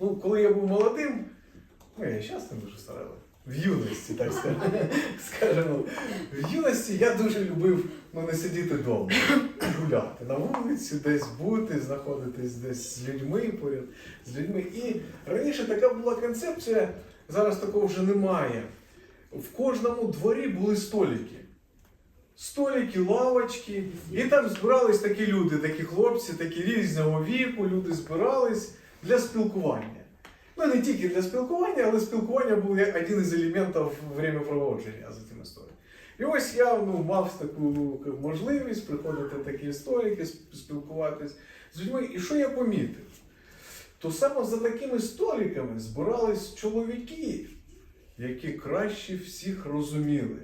Ну, коли я був молодим, ну я і зараз дуже старий, в юності, так скажемо. В юності я дуже любив ну, не сидіти вдома, гуляти на вулиці, десь бути, знаходитись десь з людьми поряд з людьми. І раніше така була концепція, зараз такого вже немає. В кожному дворі були столики. Столики, лавочки, і там збирались такі люди, такі хлопці, такі різного віку, люди збирались для спілкування. Ну, не тільки для спілкування, але спілкування був один із елементів времяпроводження за тим історією. І ось я ну, мав таку можливість приходити такі столики, сп- спілкуватись з людьми. І що я помітив? То саме за такими столиками збирались чоловіки, які краще всіх розуміли,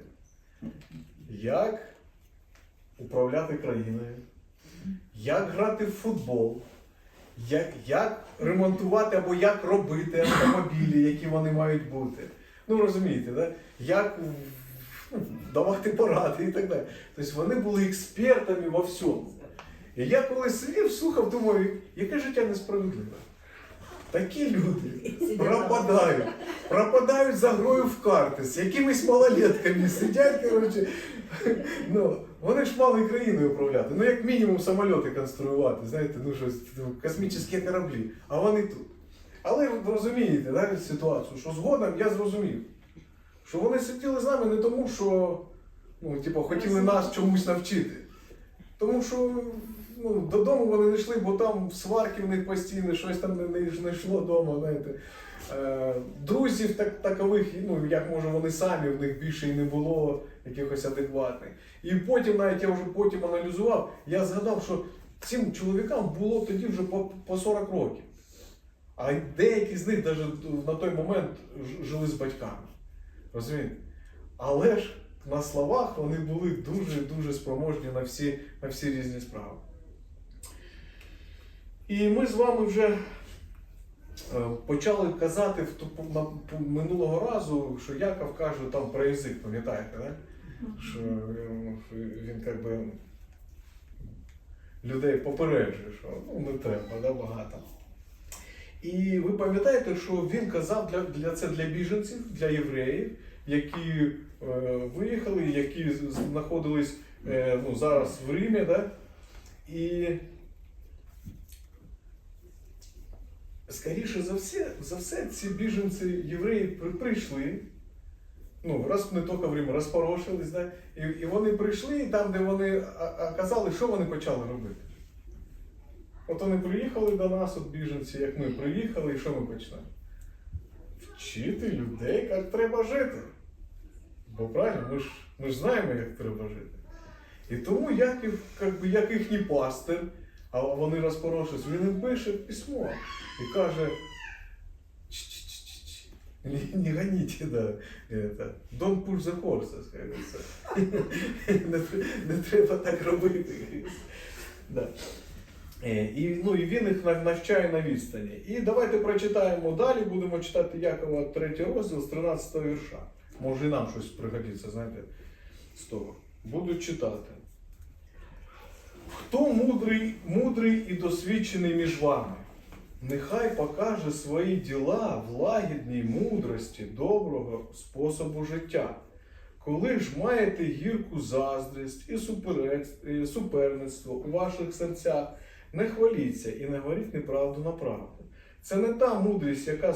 як управляти країною, як грати в футбол, як, як ремонтувати або як робити автомобілі, які вони мають бути. Ну розумієте, да? як ну, давати поради і так далі. Тобто вони були експертами во всьому. І я коли сидів, слухав, думаю, яке життя несправедливе. Такі люди пропадають, пропадають за грою в карти, з якимись малолетками сидять, коротше. Ну, вони ж мали країною управляти. Ну, як мінімум, самольоти конструювати, знаєте, ну щось, ну, космічні кораблі, а вони тут. Але ви розумієте да, ситуацію, що згодом я зрозумів, що вони сиділи з нами не тому, що ну, типу, хотіли нас чомусь навчити. Тому що ну, додому вони не йшли, бо там сварки в них постійно, щось там не, не, не йшло вдома, знаєте. Е, друзів так, такових, ну як може вони самі, в них більше і не було якихось адекватних. І потім, навіть я вже потім аналізував, я згадав, що цим чоловікам було тоді вже по, по 40 років. А деякі з них навіть на той момент жили з батьками. Розумієте? Але ж на словах вони були дуже-дуже спроможні на всі, на всі різні справи. І ми з вами вже е, почали казати минулого разу, що Яков каже там про язик, пам'ятаєте, да? Що, е, він як би людей попереджує, що ну, не треба да, багато. І ви пам'ятаєте, що він казав для, для це для біженців, для євреїв, які е, виїхали, які знаходились е, ну, зараз в Римі, да? і скоріше за все, за все ці біженці євреї прийшли. Ну, раз не тільки в Римі, розпорошились, да? і, і вони прийшли, там, де вони оказали, що вони почали робити? От вони приїхали до нас, от біженці, як ми приїхали, і що ми почнемо? Вчити людей, як треба жити. Бо правильно, ми ж, ми ж знаємо, як треба жити. І тому Яків, як, як їхній пастир, а вони розпорошились, він їм пише письмо і каже. «Ч-ч-ч-ч-ч, Не, гоните, да, это, don't push the horses, як говориться. не, не треба так робити. Да. І, ну, і він їх навчає на відстані. І давайте прочитаємо далі, будемо читати Якова 3 розділ з 13 вірша. Може і нам щось пригодиться, знаєте, з того. Буду читати. Хто мудрий, мудрий і досвідчений між вами? Нехай покаже свої діла в лагідній мудрості доброго способу життя. Коли ж маєте гірку заздрість і суперництво у ваших серцях, не хваліться і не говоріть неправду на правду. Це не та мудрість, яка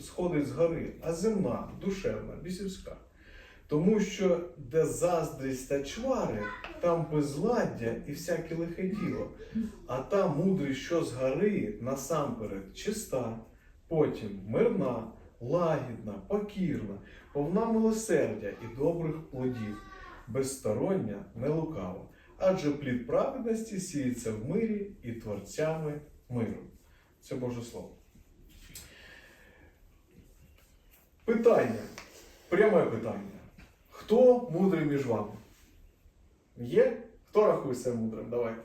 сходить з гори, а земна, душевна, бісівська. Тому що де заздрість та чвари, там безладдя і всяке лихе діло. А та мудрість, що з насамперед чиста, потім мирна, лагідна, покірна, повна милосердя і добрих плодів, безстороння, не лукава. Адже плід праведності сіється в мирі і творцями миру. Це Боже Слово. Питання. Пряме питання. Хто мудрий між вами? Є? Хто рахує себе мудрим? Давайте.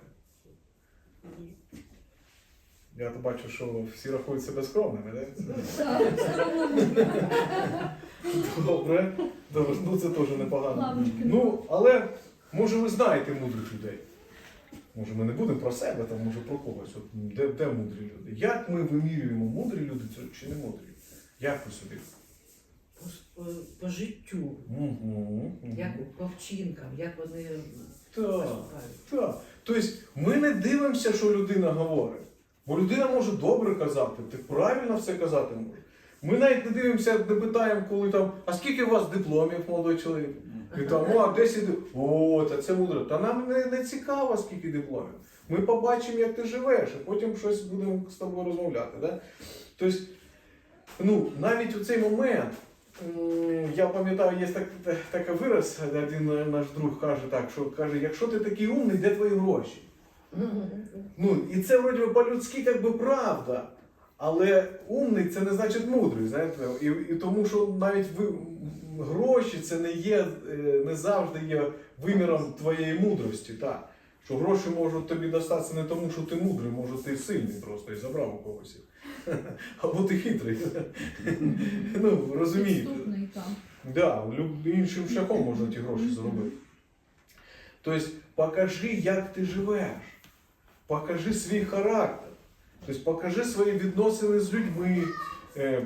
Я то бачу, що всі рахують себе скромними, так? Так, все Добре. Добре, ну це теж непогано. Ну, але може ви знаєте мудрих людей. Може, ми не будемо про себе, там, може про когось. От, де, де мудрі люди? Як ми вимірюємо, мудрі люди чи не мудрі? Як ви собі? По, життю, Угу, як по вчинкам, як вони Так. поступають. Так. Тобто ми не дивимося, що людина говорить. Бо людина може добре казати, ти правильно все казати може. Ми навіть не дивимося, не питаємо, коли там, а скільки у вас дипломів, молодий чоловік? І там, о, а 10 дипломів. О, та це мудро. Та нам не, не цікаво, скільки дипломів. Ми побачимо, як ти живеш, а потім щось будемо з тобою розмовляти. Да? Тобто, ну, навіть у цей момент, я пам'ятаю, є так, так, такий вираз, один наш друг каже так, що каже, якщо ти такий умний, де твої гроші? Ну, і це вроді по-людськи як би правда. Але умний це не значить мудрий, знаєте. І, і тому що навіть ви, гроші це не є, е, не завжди є виміром твоєї мудрості. Так. Що гроші можуть тобі достатися не тому, що ти мудрий, може ти сильний просто і забрав у когось. Або ти хитрий. Ну, розумієте. Да, іншим шляхом можна ті гроші заробити. Тобто, покажи, як ти живеш. Покажи свій характер. Тобто, покажи свої відносини з людьми. е,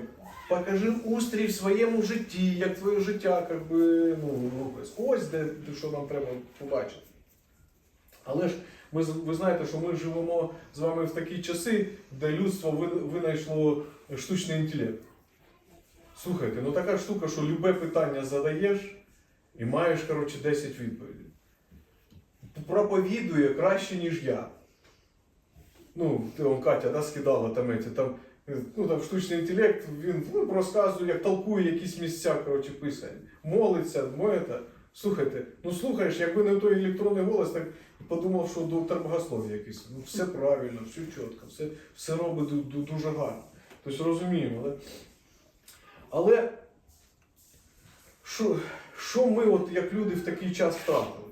Покажи устрій в своєму житті, як твоє життя як би, ну. Ось де, де що нам треба побачити. Але ж ми, ви знаєте, що ми живемо з вами в такі часи, де людство винайшло штучний інтелект. Слухайте, ну така штука, що любе питання задаєш і маєш, коротше, 10 відповідей. Проповідує краще, ніж я. Ну, ти он Катя да, скидала там, еті, там, е, ну, там штучний інтелект, він ну, розказує, як толкує якісь місця, коротше, писає. Молиться, моєте. Слухайте, ну слухаєш, якби не той електронний голос, так подумав, що доктор богослов'я якийсь. Ну, все правильно, все чітко, все, все робить ду- ду- дуже гарно. Тобто розуміємо, да? Але що, що ми, от, як люди, в такий час втратили?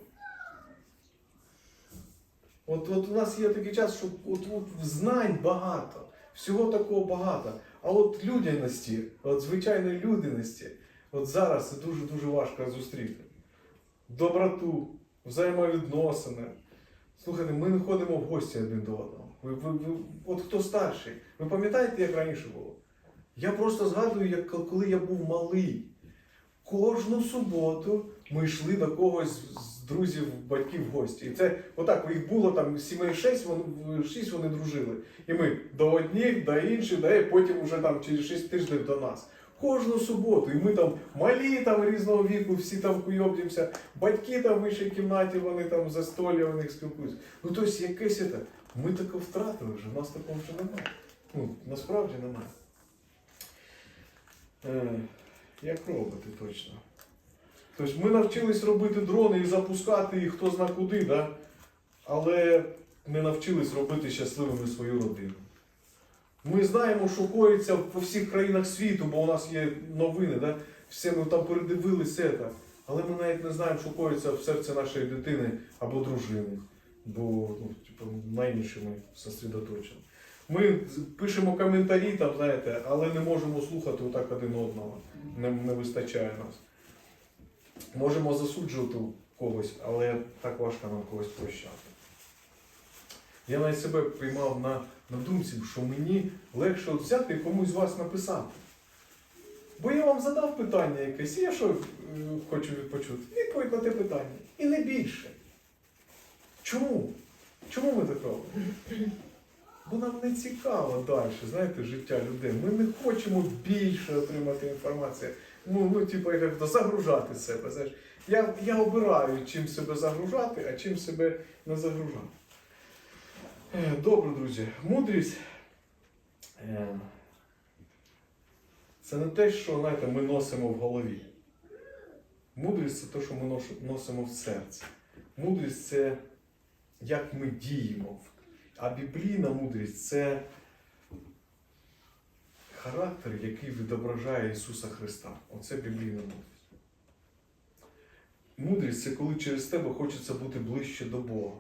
От, от у нас є такий час, що от, от знань багато, всього такого багато. А от людяності, от звичайної людяності, от зараз це дуже-дуже важко зустріти. Доброту, взаємовідносини. Слухайте, ми не ходимо в гості один до одного. Ви, ви, ви, от хто старший? Ви пам'ятаєте, як раніше було? Я просто згадую, як коли я був малий. Кожну суботу ми йшли до когось з друзів, батьків в гості. І це отак їх було там сімей шість, вони, шість вони дружили. І ми до одних, до інших, і потім вже там через шість тижнів до нас. Кожну суботу. І ми там малі там різного віку, всі там куйобдімося, батьки там в іншій кімнаті, вони там за столі, вони їх спілкуються. Ну тобто якесь це. Ми таке втратили вже, у нас такого вже немає. Ну, насправді немає. Е, як робити точно? Тобто ми навчились робити дрони і запускати їх хто зна куди, да? але не навчились робити щасливими свою родину. Ми знаємо, що коїться по всіх країнах світу, бо у нас є новини, да? все ми там передивилися це. Але ми навіть не знаємо, що коїться в серці нашої дитини або дружини. Бо ну, типу, найніше ми сосредоточені. Ми пишемо коментарі, там, знаєте, але не можемо слухати отак один одного. Не, не вистачає нас. Можемо засуджувати когось, але так важко нам когось прощати. Я навіть себе приймав на, на думці, що мені легше от взяти і комусь з вас написати. Бо я вам задав питання якесь, я що е, хочу відпочути? Відповідь на те питання. І не більше. Чому? Чому ми так робимо? Бо нам не цікаво далі, знаєте, життя людей. Ми не хочемо більше отримати інформацію. Ну, ну типу, як загружати себе. Знаєш. Я, я обираю, чим себе загружати, а чим себе не загружати. Е, Добре, друзі. Мудрість е, це не те, що знаєте, ми носимо в голові. Мудрість це те, що ми носимо в серці. Мудрість це як ми діємо. А біблійна мудрість це характер, який відображає Ісуса Христа. Оце біблійна мудрість. Мудрість це коли через тебе хочеться бути ближче до Бога.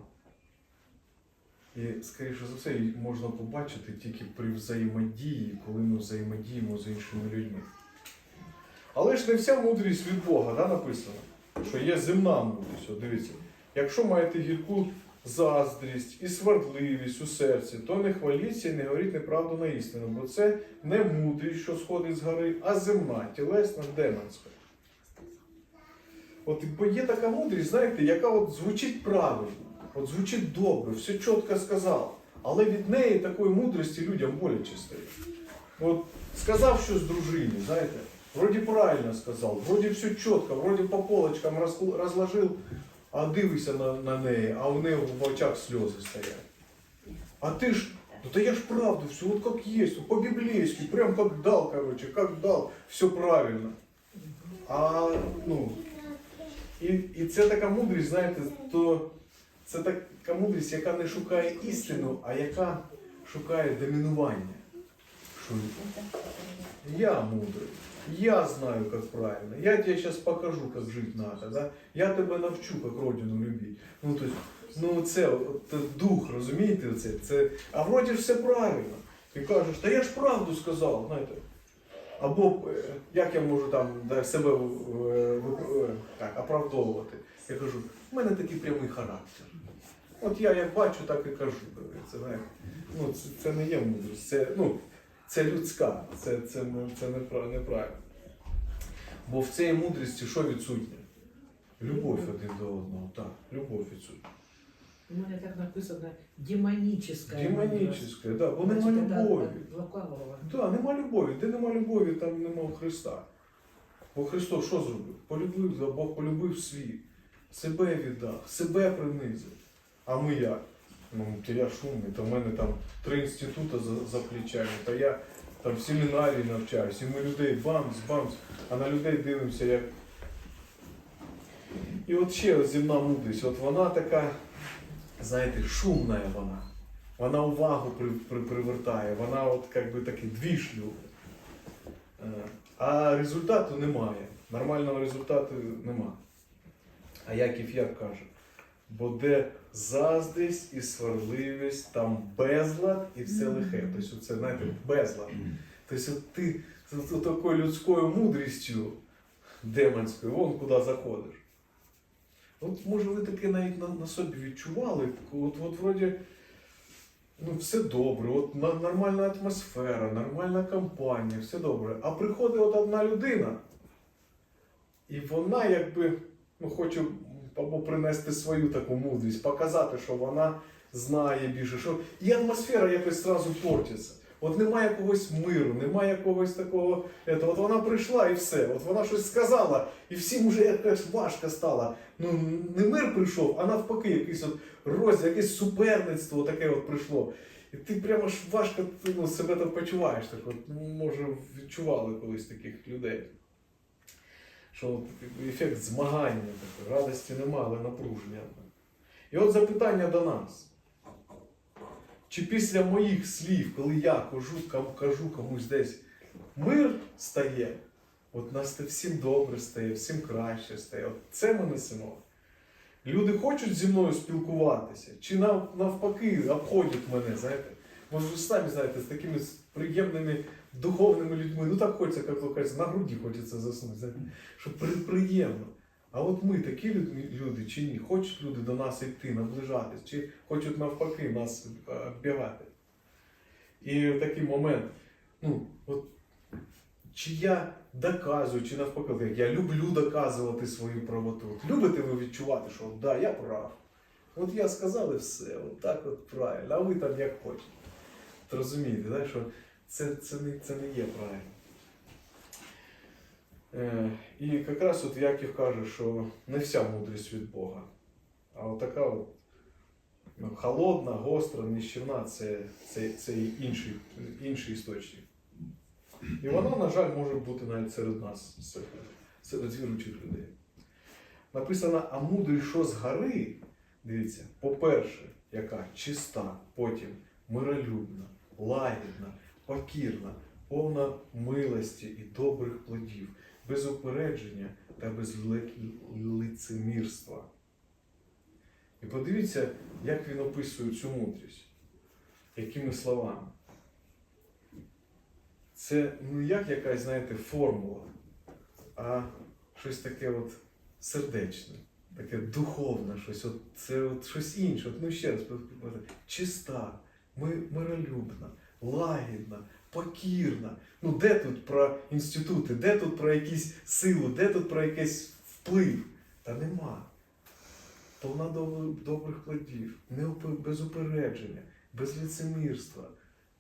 І, скоріше за все, її можна побачити тільки при взаємодії, коли ми взаємодіємо з іншими людьми. Але ж не вся мудрість від Бога, да, написано, що є земна мудрість. Дивіться, якщо маєте гірку заздрість і сварливість у серці, то не хваліться і не говоріть неправду на істину, бо це не мудрість, що сходить з гори, а земна, тілесна, демонська. От бо є така мудрість, знаєте, яка от звучить правильно, от звучить добре, все чітко сказав. Але від неї такої мудрості людям боляче стає. От сказав щось дружині, знаєте, вроді правильно сказав, вроді все чітко, вроді по полочкам роз- розложив, а дивишся на, на неї, а в неї в очах сльози стоять. А ти ж, ну то я ж правду, все вот как есть, по-библейски, прям как дал, короче, как дал, все правильно. А, ну, і, і це така мудрість, знаєте, то це така мудрість, яка не шукає істину, а яка шукає домінування. Що я мудрый, я знаю, как правильно, я тебе сейчас покажу, как жить надо, да? я тебе навчу, как родину любить. Ну, то есть, ну це от, дух, розумієте, це, це, а вроді ж все правильно. Ти кажеш, та я ж правду сказав, знаєте. Або е, як я можу там себе е, е, так, оправдовувати. Я кажу, в мене такий прямий характер. От я як бачу, так і кажу. Це, знаєте. Ну, це, це не є мудрість, це, ну, це людська, це, це, це неправильно. Бо в цій мудрості що відсутнє? Любов один до одного, так, любов відсутня. У мене так написано демоническа. Демонічне, да, бо нема любові. Да, нема любові. Де нема любові, там нема Христа. Бо Христос що зробив? Полюбив, Бог полюбив світ, себе віддав, себе принизив. А ми як? Ну, то я шумний, то в мене там три інститути за, за плечами, та я там в семінарії навчаюсь, і ми людей бамс, бамс, а на людей дивимося як. І от ще земна мудрість, от вона така, знаєте, шумна вона. Вона увагу при, при, привертає, вона от як би такий двіж любить. Е, А результату немає. Нормального результату нема. А Яків Яр каже, бо де заздрість і сварливість, там безлад і все лихе. Тобто це, знаєте, безлад. Тобто ти з з такою людською мудрістю демонською, вон куди заходиш. От може ви таке навіть на, на собі відчували, от, от вроді ну, все добре, от нормальна атмосфера, нормальна компанія, все добре. А приходить от одна людина, і вона якби ну, хоче або принести свою таку мудрість, показати, що вона знає більше, що і атмосфера якось зразу портиться. От немає якогось миру, немає якогось такого. От вона прийшла і все. От вона щось сказала, і всім вже якось важко стало. Ну не мир прийшов, а навпаки, якийсь от розділ, якесь суперництво таке от прийшло. І ти прямо ж важко ну, себе так почуваєш. Так от, ну, може, відчували колись таких людей. Що ефект змагання, радості немає, але напруження. І от запитання до нас. Чи після моїх слів, коли я кажу, кажу комусь десь, мир стає, от нас це всім добре стає, всім краще стає. От це ми несемо. Люди хочуть зі мною спілкуватися, чи навпаки обходять мене, знаєте. Може, ви самі знаєте, з такими приємними духовними людьми. Ну так хочеться, як то кажеться, на груді хочеться заснути, знаєте, що при, приємно. А от ми такі люди, чи ні? Хочуть люди до нас йти, наближатись, чи хочуть навпаки нас е, оббігати. І в такий момент, ну, от чи я доказую, чи навпаки, я люблю доказувати свою правоту. От любите ви відчувати, що да, я прав. От я сказав і все, от так от правильно, а ви там як хочете. Розумієте, да, що це, це, не, це не є правильно. Е, і якраз от Яків каже, що не вся мудрість від Бога, а от от ну, холодна, гостра, нищівна це, це, це інший, інший істочник. І вона, на жаль, може бути навіть серед нас, серед, віруючих людей. Написано, а мудрий що з гори, дивіться, по-перше, яка чиста, потім миролюбна, лагідна, покірна, повна милості і добрих плодів, без упередження та без лицемірства. І подивіться, як він описує цю мудрість, якими словами. Це не як якась, знаєте, формула, а щось таке от сердечне. таке духовне щось, от це от щось інше. От, ну ще раз, чиста, ми- миролюбна, лагідна, покірна. Ну де тут про інститути, де тут про якісь силу, де тут про якийсь вплив? Та нема. Повна добрих плодів, без упередження, без лицемірства.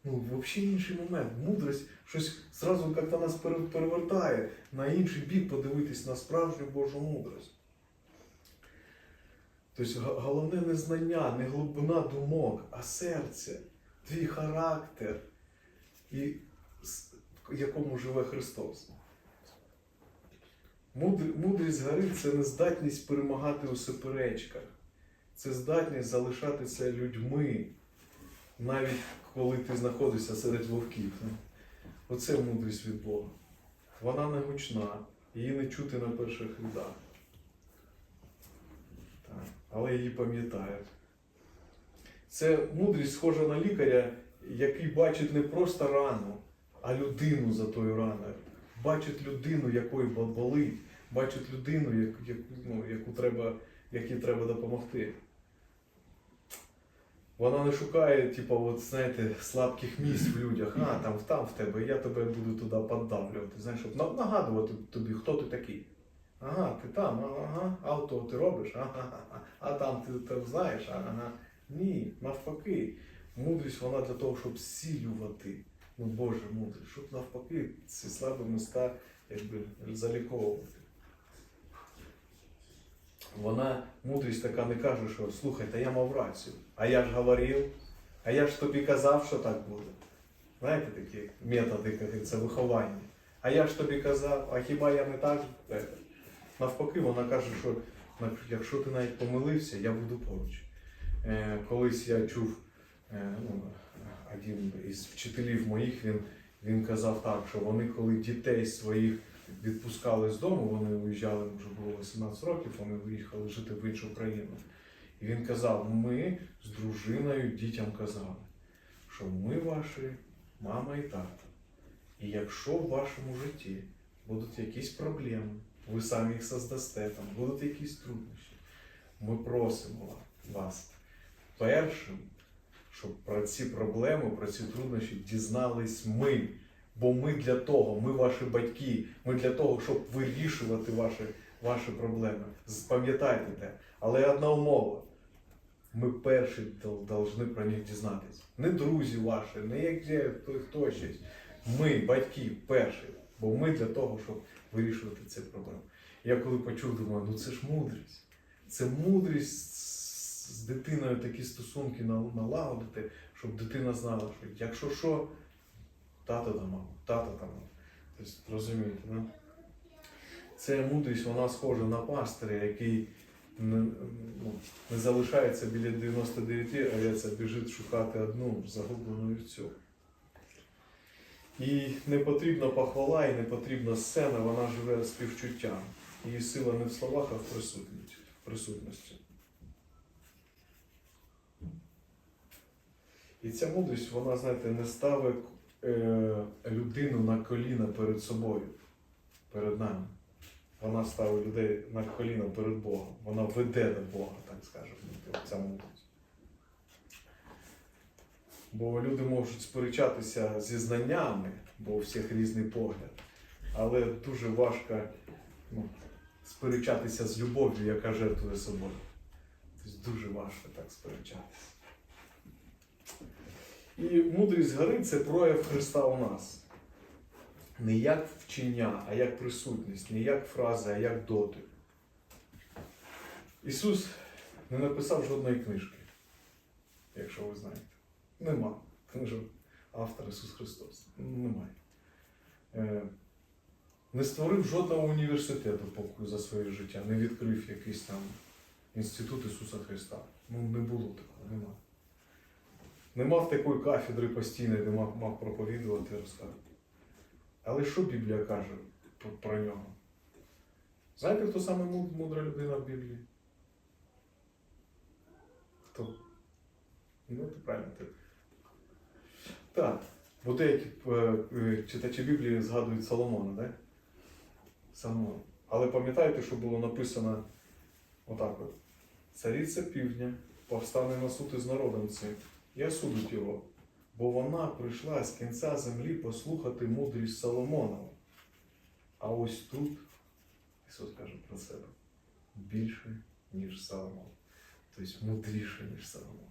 Ну, взагалі інший момент. Мудрость щось зразу як-то нас перевертає на інший бік подивитись на справжню Божу мудрость. Тобто головне не знання, не глибина думок, а серце, твій характер, і в якому живе Христос. Мудрість гори це не здатність перемагати у суперечках. Це здатність залишатися людьми, навіть коли ти знаходишся серед вовків. Оце мудрість від Бога. Вона не гучна, її не чути на перших рядах. Але її пам'ятають. Це мудрість схожа на лікаря, який бачить не просто рану, а людину за тою раною. Бачить людину, якої болить, бачить людину, як, як, ну, яку треба, якій треба допомогти. Вона не шукає, типу, от, знаєте, слабких місць в людях. А, там, там в тебе, я тебе буду туди поддавлювати. Знаєш, щоб нагадувати тобі, хто ти такий. Ага, ти там, ага, а то ти робиш, ага, а там ти там знаєш, ага. Ні, навпаки. Мудрість вона для того, щоб зцілювати. Ну, Боже мудрість, щоб навпаки ці слабі міста якби заліковувати. Вона мудрість така не каже, що слухай, та я мав рацію. А я ж говорив, а я ж тобі казав, що так буде. Знаєте такі методи, як говориться, виховання. А я ж тобі казав, а хіба я не так? Е, Навпаки, вона каже, що якщо ти навіть помилився, я буду поруч. Е, колись я чув е, ну, один із вчителів моїх, він, він казав так, що вони, коли дітей своїх відпускали з дому, вони уїжджали, вже було 18 років, вони виїхали жити в іншу країну. І він казав: ми з дружиною дітям казали, що ми ваші мама і тато. І якщо в вашому житті будуть якісь проблеми, ви самі їх создасте, там будуть якісь труднощі, ми просимо вас першим, щоб про ці проблеми, про ці труднощі дізнались ми. Бо ми для того, ми ваші батьки, ми для того, щоб вирішувати ваші, ваші проблеми. Пам'ятайте те. Але одна умова. Ми перші повинні про них дізнатися. Не друзі ваші, не як хто, хто щось. Ми, батьки, перші. Бо ми для того, щоб вирішувати ці проблеми. Я коли почув, думаю, ну це ж мудрість. Це мудрість з- дитиною такі стосунки налагодити, щоб дитина знала, що якщо що, тато та мама, тато та мама. Тобто, розумієте, да? Це мудрість, вона схожа на пастиря, який не, ну, не залишається біля 99 овець, а біжить шукати одну загублену вівцю. І не потрібна похвала, і не потрібна сцена, вона живе співчуттям. Її сила не в словах, а в присутності. В присутності. І ця мудрість, вона, знаєте, не ставить е, людину на коліна перед собою, перед нами. Вона ставить людей на коліна перед Богом. Вона веде до Бога, так скажемо, ця мудрість. Бо люди можуть сперечатися зі знаннями, бо у всіх різний погляд. Але дуже важко ну, сперечатися з любов'ю, яка жертвує собою. Тобто дуже важко так сперечатися. І мудрість гори це прояв Христа у нас. Не як вчення, а як присутність, не як фраза, а як дотик. Ісус не написав жодної книжки, якщо ви знаєте. Нема книжок автор Ісус Христос. Немає. Е, Не створив жодного університету поки за своє життя, не відкрив якийсь там інститут Ісуса Христа. Ну, не було такого, нема. Не мав такої кафедри постійної, де мав, мав проповідувати і розказувати. Але що Біблія каже про, нього? Знаєте, хто саме мудра людина в Біблії? Хто? Ну, це правильно. ти. Так. Бо деякі е, е, читачі Біблії згадують Соломона, так? Соломон. Але пам'ятаєте, що було написано Отак от. Цариця півдня повстане на суд із народом цим і осудить його, бо вона прийшла з кінця землі послухати мудрість Соломонова. А ось тут Ісус каже про себе більше, ніж Соломон. Тобто мудріше, ніж Соломон.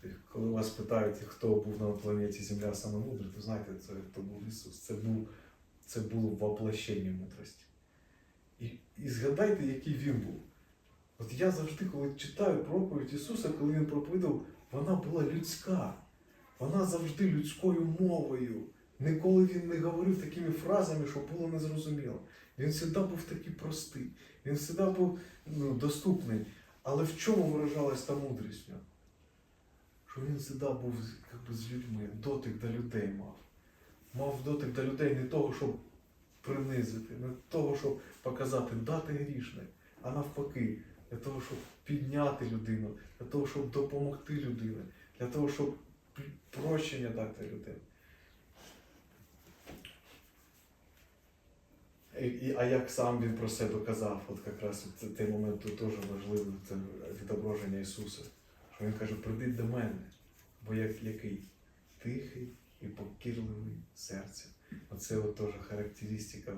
Тобто, коли вас питають, хто був на планеті Земля саме мудрий, то знаєте, це, це був Ісус. Це був, це було воплощення мудрості. І, і згадайте, який він був. От я завжди, коли читаю проповідь Ісуса, коли Він проповідав, вона була людська. Вона завжди людською мовою. Ніколи він не говорив такими фразами, щоб було незрозуміло. Він завжди був такий простий, він завжди був ну, доступний. Але в чому виражалась та мудрість? Що він завжди був би, з людьми, дотик до людей мав. Мав дотик до людей не того, щоб принизити, не того, щоб показати, дати грішне, а навпаки, для того, щоб підняти людину, для того, щоб допомогти людині, для того, щоб прощення дати людині. А як сам він про себе казав, от якраз це той момент теж важливий, це відображення Ісуса. Що Він каже, прийдіть до мене, бо як який? Тихий і покірливий серцем. Оце от теж характеристика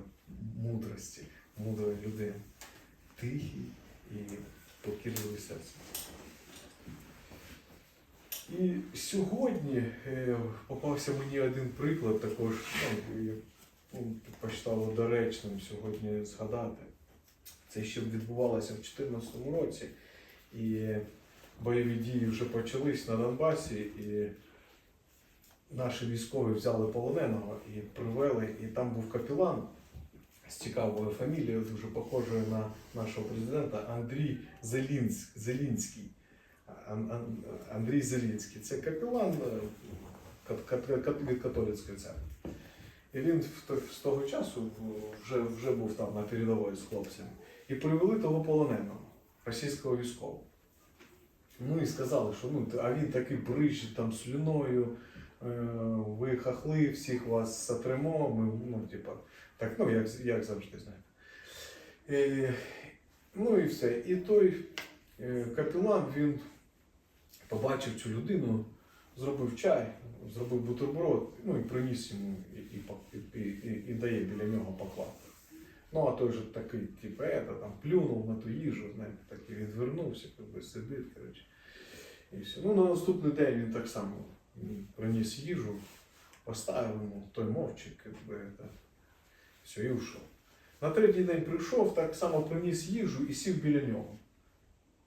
мудрості, мудрої людини. Тихий і покірливий серцем. І сьогодні е, попався мені один приклад також, ну, ну, почитав доречним сьогодні згадати. Це ще відбувалося в 2014 році, і бойові дії вже почались на Донбасі, і наші військові взяли полоненого і привели, і там був капілан з цікавою фамілією, дуже похожою на нашого президента Андрій Зелінсь, Зелінський. Ан- Ан- Андрій Зелінський. Це капелан е, від католицької церкви. І він з того часу вже, вже був там на передовій з хлопцями. І привели того полоненого, російського військового. Ну і сказали, що ну, а він такий брижить там слюною, е, ви хахли, всіх вас сотремо, ми, ну, типа, так, ну, як, як завжди, знаєте. І, ну і все. І той е, капелан, він побачив цю людину, зробив чай, зробив бутерброд, ну і приніс йому і, і, і, і, дає біля нього поклав. Ну, а той же такий, типу, ета, там плюнув на ту їжу, знаєте, так і відвернувся, якби сидить, коротше. І все. Ну, на наступний день він так само приніс їжу, поставив йому, той мовчик, якби, та, все, і ушов. На третій день прийшов, так само приніс їжу і сів біля нього.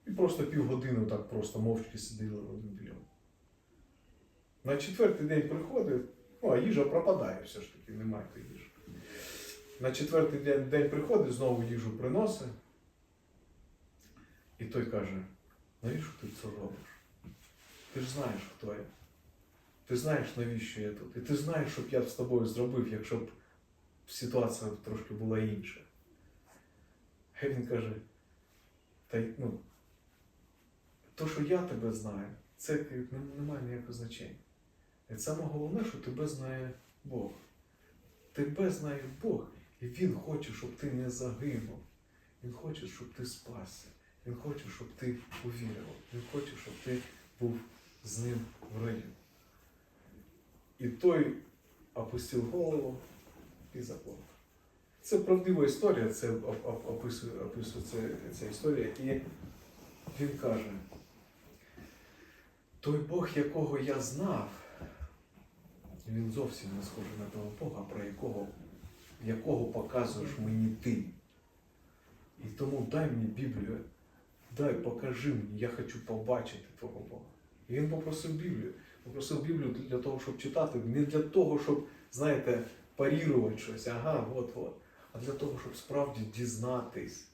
І просто півгодини так просто мовчки сиділи один біля нього. На четвертий день приходить, ну а їжа пропадає все ж таки, немає тої їжі. На четвертий день, день приходить, знову їжу приносить. І той каже, навіщо ти це робиш? Ти ж знаєш, хто я. Ти знаєш, навіщо я тут. І ти знаєш, що б я з тобою зробив, якщо б ситуація трошки була інша. А він каже, та ну, то, що я тебе знаю, це не, не має ніякого значення. І саме головне, що тебе знає Бог. Тебе знає Бог, і Він хоче, щоб ти не загинув. Він хоче, щоб ти спасся. Він хоче, щоб ти увірував. Він хоче, щоб ти був з ним в раю. І той опустив голову і заплакав. Це правдива історія, це оп- оп- описує, описує це, ця історія. І він каже: той Бог, якого я знав, він зовсім не схожий на того Бога, про якого, якого показуєш мені ти. І тому дай мені Біблію, дай, покажи мені, я хочу побачити твого Бога. І він попросив Біблію. Попросив Біблію для того, щоб читати, не для того, щоб, знаєте, парірувати щось, ага, от-от, а для того, щоб справді дізнатись,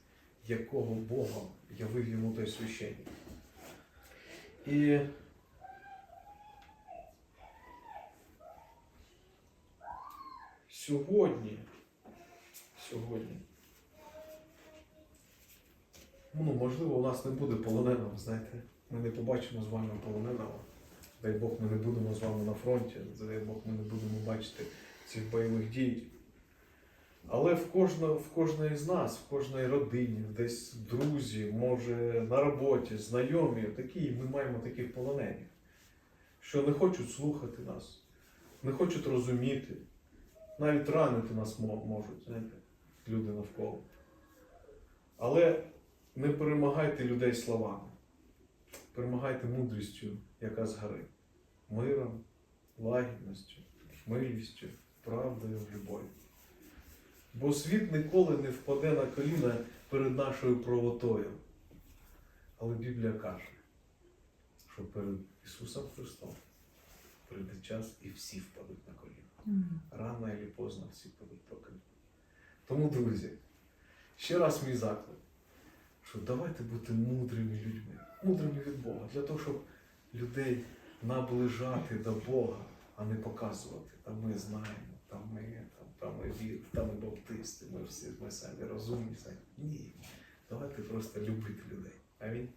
якого Бога явив йому той священник. І сьогодні, сьогодні, ну, можливо, у нас не буде полоненого, знаєте, ми не побачимо з вами полоненого. Дай Бог, ми не будемо з вами на фронті, дай Бог, ми не будемо бачити цих бойових дій. Але в кожного, в кожної з нас, в кожної родині, десь друзі, може на роботі, знайомі, такі, ми маємо таких полонених, що не хочуть слухати нас, не хочуть розуміти, навіть ранити нас можуть, знаєте, люди навколо. Але не перемагайте людей словами, перемагайте мудрістю, яка згори, миром, лагідністю, милістю, правдою, любов'ю. Бо світ ніколи не впаде на коліна перед нашою правотою. Але Біблія каже, що перед Ісусом Христом прийде час і всі впадуть на коліна. Рано або поздно всі впадуть по коліна. Тому, друзі, ще раз мій заклик, що давайте бути мудрими людьми, мудрими від Бога, для того, щоб людей наближати до Бога, а не показувати. Там ми знаємо, там ми, там, там ми вір, там ми баптисти, ми всі ми самі розумні. самі. Ні. Давайте просто любити людей. Амінь.